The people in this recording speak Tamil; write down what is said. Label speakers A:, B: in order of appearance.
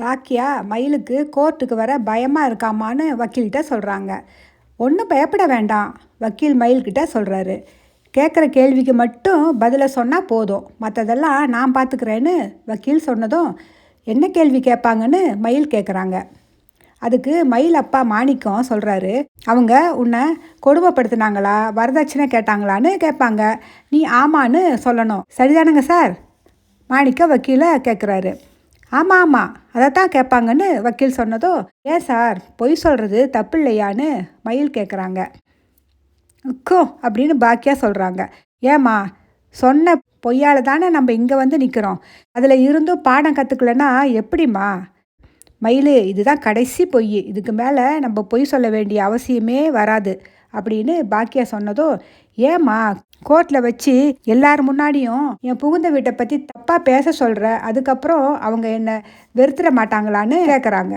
A: பாக்கியா மயிலுக்கு கோர்ட்டுக்கு வர பயமாக இருக்காமான்னு வக்கீல்கிட்ட சொல்கிறாங்க ஒன்றும் பயப்பட வேண்டாம் வக்கீல் மயில்கிட்ட சொல்கிறாரு கேட்குற கேள்விக்கு மட்டும் பதிலை சொன்னால் போதும். மற்றதெல்லாம் நான் பார்த்துக்கிறேன்னு வக்கீல் சொன்னதும் என்ன கேள்வி கேட்பாங்கன்னு மயில் கேட்குறாங்க அதுக்கு மயில் அப்பா மாணிக்கம் சொல்கிறாரு அவங்க உன்னை கொடுமைப்படுத்துனாங்களா வரதட்சணை கேட்டாங்களான்னு கேட்பாங்க. நீ ஆமான்னு சொல்லணும். சரிதானுங்க சார்? மாணிக்க வக்கீலை கேட்குறாரு ஆமாம் ஆமாம் அதைத்தான் கேட்பாங்கன்னு வக்கீல் சொன்னதோ ஏன் சார் பொய் சொல்கிறது தப்பு இல்லையான்னு மயில் கேட்குறாங்க உக்கோ அப்படின்னு பாக்கியா சொல்கிறாங்க ஏம்மா சொன்ன பொய்யால் தானே நம்ம இங்கே வந்து நிற்கிறோம் அதில் இருந்தும் பாடம் கற்றுக்கலன்னா எப்படிம்மா? மயில் இதுதான் கடைசி பொய். இதுக்கு மேலே நம்ம பொய் சொல்ல வேண்டிய அவசியமே வராது அப்படின்னு பாக்கியா சொன்னதோ ஏம்மா கோர்ட்டில் வச்சு எல்லார் முன்னாடியும் என் புகுந்த வீட்டை பற்றி தப்பாக பேச சொல்கிற அதுக்கப்புறம் அவங்க என்னை வெறுத்துட மாட்டாங்களான்னு கேட்குறாங்க